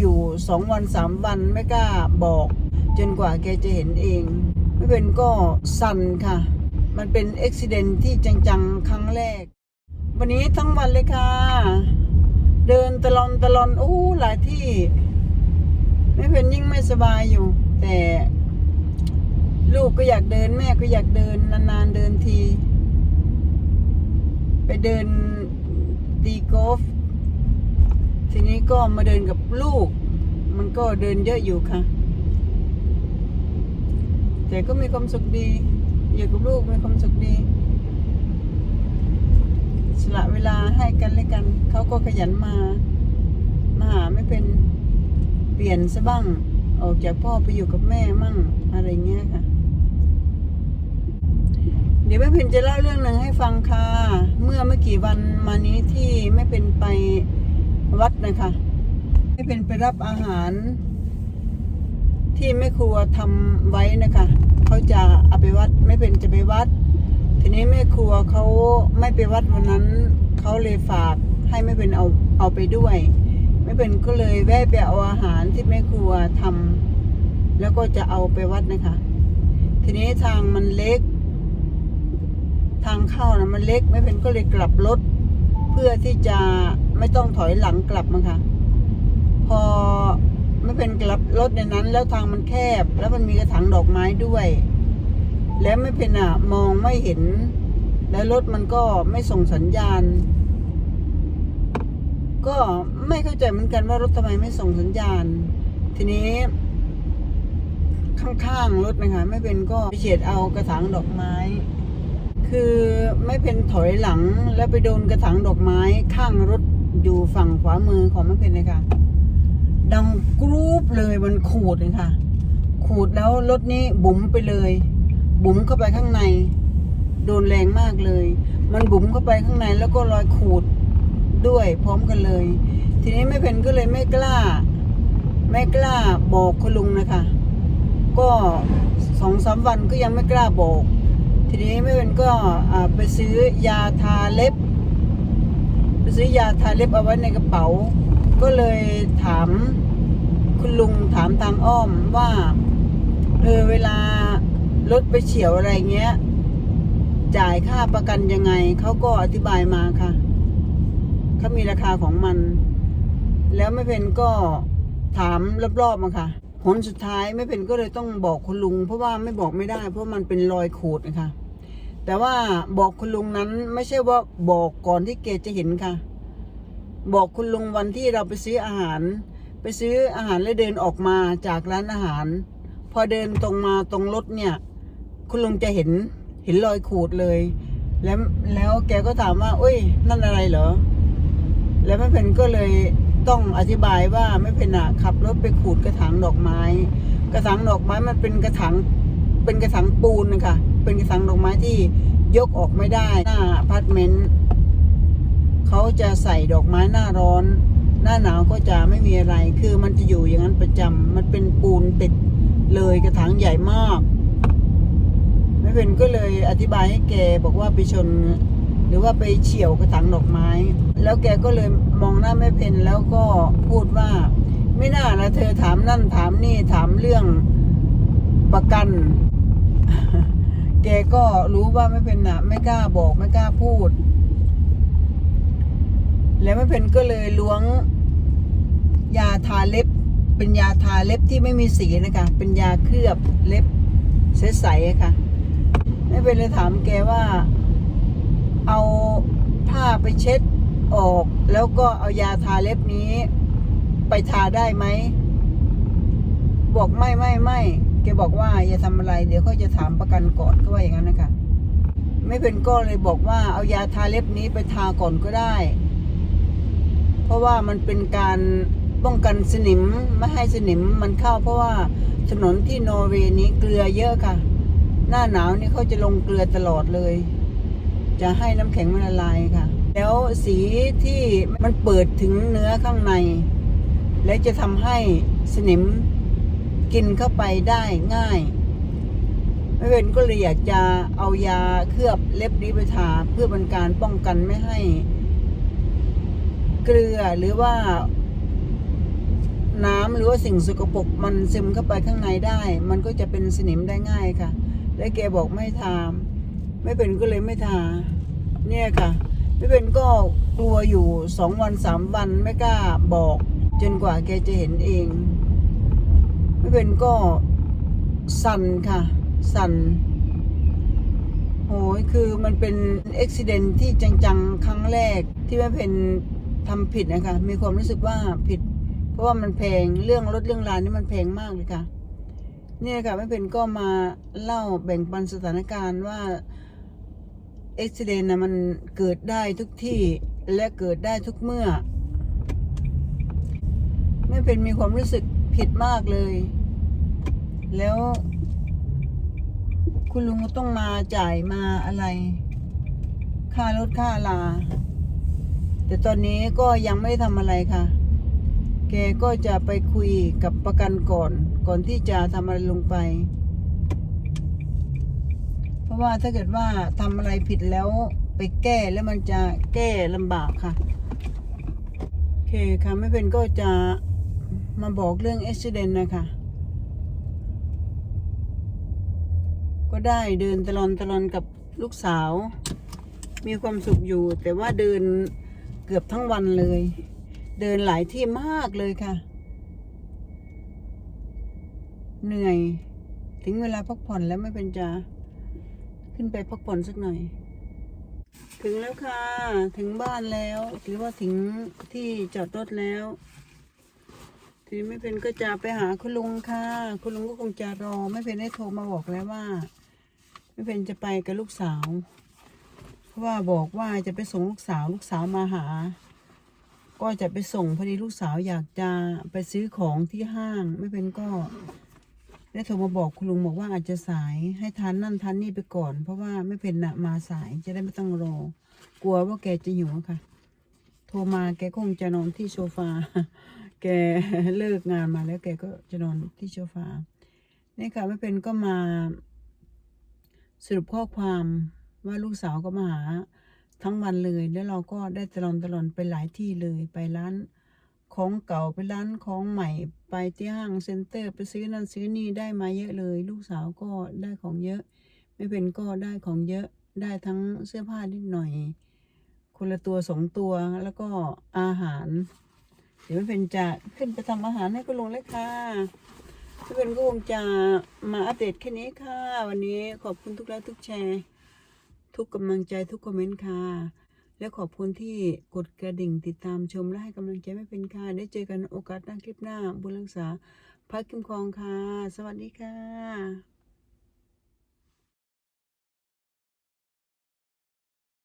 อยู่สองวันสามวันไม่กล้าบอก จนกว่าแกจะเห็นเอง ไม่เป็นก็สั่นค่ะ มันเป็นอุบิเหตุที่จังๆ ครั้งแรก วันนี้ทั้งวันเลยค่ะ เดินตะลอนตะลอนโอ้หลายที่ ไม่เป็นยิ่งไม่สบายอยู่ แต่ลูกก็อยากเดินแม่ก็อยากเดินนานๆเดินที ไปเดินดีกอล์ฟ ทีนี้ก็มาเดินกับลูก มันก็เดินเยอะอยู่ค่ะ แต่ก็มีความสุขดีอยู่กับลูกมีความสุขดีสละเวลาให้กันและกัน เขาก็ขยันมา มาหาไม่เป็นเปลี่ยนซะบ้าง ออกจากพ่อไปอยู่กับแม่มั่งอะไรเงี้ยค่ะ เดี๋ยวแม่เพนจะเล่าเรื่องหนึ่งให้ฟังค่ะ เมื่อไม่กี่วันมานี้ที่แม่เป็นไป นะคะแม่เป็นไปรับอาหาร ที่แม่ครัวทำไว้นะคะเขาจะเอาไปวัดไม่เป็นจะไปวัด ทีนี้แม่ครัวเขาไม่ไปวัดวันนั้นเขาเลยฝากให้แม่เป็นเอาเอาไปด้วยแม่เป็นก็เลยแวะไปเอาอาหารที่แม่ครัวทำแล้วก็จะเอาไปวัดนะคะ ทีนี้ทางมันเล็ก ทางเข้านะมันเล็กแม่เป็นก็เลยกลับรถเพื่อที่จะ ไม่ต้องถอยหลังกลับมาค่ะพอไม่เป็นกลับรถในนั้น แล้วทางมันแคบ แล้วมันมีกระถางดอกไม้ด้วย แล้วไม่เป็นอะ มองไม่เห็น แล้วรถมันก็ไม่ส่งสัญญาณ ก็ไม่เข้าใจเหมือนกันว่ารถทำไมไม่ส่งสัญญาณ ทีนี้ ข้างๆรถนะคะ ไม่เป็นก็ไปเฉียดเอากระถางดอกไม้ คือไม่เป็นถอยหลังแล้วไปโดนกระถางดอกไม้ข้างรถ อยู่ฝั่งขวามือของไม่เป็นเลยค่ะ ดังกรูปเลยมันขูดเลยค่ะ ขูดแล้วรถนี้บุ๋มไปเลย บุ๋มเข้าไปข้างใน โดนแรงมากเลย มันบุ๋มเข้าไปข้างในแล้วก็รอยขูดด้วยพร้อมกันเลย ทีนี้ไม่เป็นก็เลยไม่กล้า ไม่กล้าบอกคุณลุงนะคะ ก็สองสามวันก็ยังไม่กล้าบอก ทีนี้ไม่เป็นก็ไปซื้อยาทาเล็บ ไปซื้อยาทาเล็บเอาไว้ในกระเป๋า ก็เลยถามคุณลุงถามทางอ้อมว่าเออเวลารถไปเฉียวอะไรเงี้ย จ่ายค่าประกันยังไง เขาก็อธิบายมาค่ะ เขามีราคาของมัน แล้วไม่เป็นก็ถามรอบๆมาค่ะ ผลสุดท้ายไม่เป็นก็เลยต้องบอกคุณลุง เพราะว่าไม่บอกไม่ได้ เพราะมันเป็นรอยขูดนะคะ แต่ว่าบอกคุณลุงนั้นไม่ใช่ว่าบอกก่อนที่เกจะเห็นค่ะ บอกคุณลุงวันที่เราไปซื้ออาหาร ไปซื้ออาหารแล้วเดินออกมาจากร้านอาหาร พอเดินตรงมาตรงรถเนี่ย คุณลุงจะเห็นเห็นรอยขูดเลย แล้วแล้วแกก็ถามว่าเอ้ย นั่นอะไรเหรอ แล้วแม่เพนก็เลยต้องอธิบายว่าแม่เพนอะขับรถไปขูดกระถางดอกไม้ กระถางดอกไม้มันเป็นกระถาง เป็นกระถางปูนนะคะเป็นกระถางดอกไม้ที่ยกออกไม่ได้หน้าอพาร์ตเมนต์เขาจะใส่ดอกไม้หน้าร้อน หน้าหนาวก็จะไม่มีอะไร คือมันจะอยู่อย่างนั้นประจำมันเป็นปูนติดเลยกระถางใหญ่มากแม่เพนก็เลยอธิบายให้แกบอกว่าไปชน หรือว่าไปเฉี่ยวกระถางดอกไม้ แล้วแกก็เลยมองหน้าแม่เพนแล้วก็พูดว่า ไม่น่าละเธอถามนั่นถามนี่ถามเรื่อง ประกัน แกก็รู้ว่าไม่เป็นนะไม่กล้าบอกไม่กล้าพูด แล้วแม่เพนก็เลยล้วง ยาทาเล็บ เป็นยาทาเล็บที่ไม่มีสีนะคะ เป็นยาเคลือบเล็บใสๆะค่ะแม่เพนเลยถามแกว่า เอาผ้าไปเช็ดออก แล้วก็เอายาทาเล็บนี้ ไปทาได้ไหมบอกไม่ไม่ไม่ แกบอกว่าอย่าทำอะไร เดี๋ยวเขาจะถามประกันก่อนก็ว่าอย่างนั้นนะคะไม่เป็นก็เลยบอกว่าเอายาทาเล็บนี้ไปทาก่อนก็ได้ เพราะว่ามันเป็นการป้องกันสนิมไม่ให้สนิมมันเข้า เพราะว่าถนนที่นอร์เวย์นี้เกลือเยอะค่ะ หน้าหนาวนี่เขาจะลงเกลือตลอดเลย จะให้น้ำแข็งมันละลายค่ะ แล้วสีที่มันเปิดถึงเนื้อข้างใน และจะทำให้สนิม กินเข้าไปได้ง่ายไม่เป็นก็เลยอยากจะเอายาเคลือบเล็บนี้ไปทาเพื่อเป็นการป้องกันไม่ให้ เกลือหรือว่า น้ำหรือว่าสิ่งสกปรกมันซึมเข้าไปข้างในได้ มันก็จะเป็นสนิมได้ง่ายค่ะ และแกบอกไม่ทาไม่เป็นก็เลยไม่ทา เนี่ยค่ะ ไม่เป็นก็กลัวอยู่สองวันสามวันไม่กล้าบอก จนกว่าแกจะเห็นเอง ไม่เป็นก็สั่นค่ะ สั่นโหยคือมันเป็นอุบิเหตุที่จังๆ ครั้งแรกที่แม่เพนทำผิดนะคะ มีความรู้สึกว่าผิด เพราะว่ามันแพงเรื่องรถเรื่องราวนี่มันแพงมากเลยค่ะเนี่ยค่ะแม่เพนก็มาเล่าแบ่งปันสถานการณ์ว่าอุบิเหตุนะมันเกิดได้ทุกที่และเกิดได้ทุกเมื่อไม่เป็นมีความรู้สึก ผิดมากเลย แล้ว คุณลุงก็ต้องมาจ่ายมาอะไร ค่ารถค่าลา แต่ตอนนี้ก็ยังไม่ได้ทำอะไรค่ะ แกก็จะไปคุยกับประกันก่อน ก่อนที่จะทำอะไรลงไป เพราะว่าถ้าเกิดว่าทำอะไรผิดแล้วไปแก้แล้วมันจะแก้ลำบากค่ะ โอเคค่ะ ไม่เป็นก็จะ มาบอกเรื่องอุบิเหตุนะคะ ก็ได้เดินตลอนตลอนกับลูกสาว มีความสุขอยู่ แต่ว่าเดินเกือบทั้งวันเลย เดินหลายที่มากเลยค่ะ เหนื่อย ถึงเวลาพักผ่อนแล้วไม่เป็นจาขึ้นไปพักผ่อนสักหน่อย ถึงแล้วค่ะ ถึงบ้านแล้ว หรือว่าถึงที่จอดรถแล้ว ทีนี้ไม่เป็นก็จะไปหาคุณลุงค่ะ คุณลุงก็คงจะรอ ไม่เป็นได้โทรมาบอกแล้วว่า ไม่เป็นจะไปกับลูกสาว เพราะว่าบอกว่าจะไปส่งลูกสาวลูกสาวมาหา ก็จะไปส่งพอดีลูกสาวอยากจะไปซื้อของที่ห้าง ไม่เป็นก็ ได้โทรมาบอกคุณลุงบอกว่าอาจจะสายให้ทานนั่นทานนี่ไปก่อน เพราะว่าไม่เป็นนะมาสายจะได้ไม่ต้องรอ กลัวว่าแกจะหิวค่ะ โทรมาแกคงจะนอนที่โซฟา แกเลิกงานมาแล้วแกก็จะนอนที่โซฟานี่ค่ะไม่เป็นก็มาสรุปข้อความว่าลูกสาวก็มาหาทั้งวันเลย แล้วเราก็ได้ตลอนตลอนไปหลายที่เลย ไปร้านของเก่าไปร้านของใหม่ ไปที่ห้างเซ็นเตอร์ไปซื้อนั่นซื้อนี่ได้มาเยอะเลย ลูกสาวก็ได้ของเยอะ ไม่เป็นก็ได้ของเยอะได้ทั้งเสื้อผ้านิดหน่อย คนละตัวสองตัวแล้วก็อาหาร เดี๋ยวเป็นจะขึ้นไปทำอาหารให้คุณลุงเลยค่ะไม่เป็นก็คงจะมาอัปเดตแค่นี้ค่ะ วันนี้ขอบคุณทุกไลค์ทุกแชร์ ทุกกำลังใจทุกคอมเมนต์ค่ะ และขอบคุณที่กดกระดิ่งติดตามชมและให้กำลังใจไม่เป็นค่ะ ได้เจอกันโอกาสหน้าคลิปหน้า บุญรักษาพักคิมคองค่ะ สวัสดีค่ะ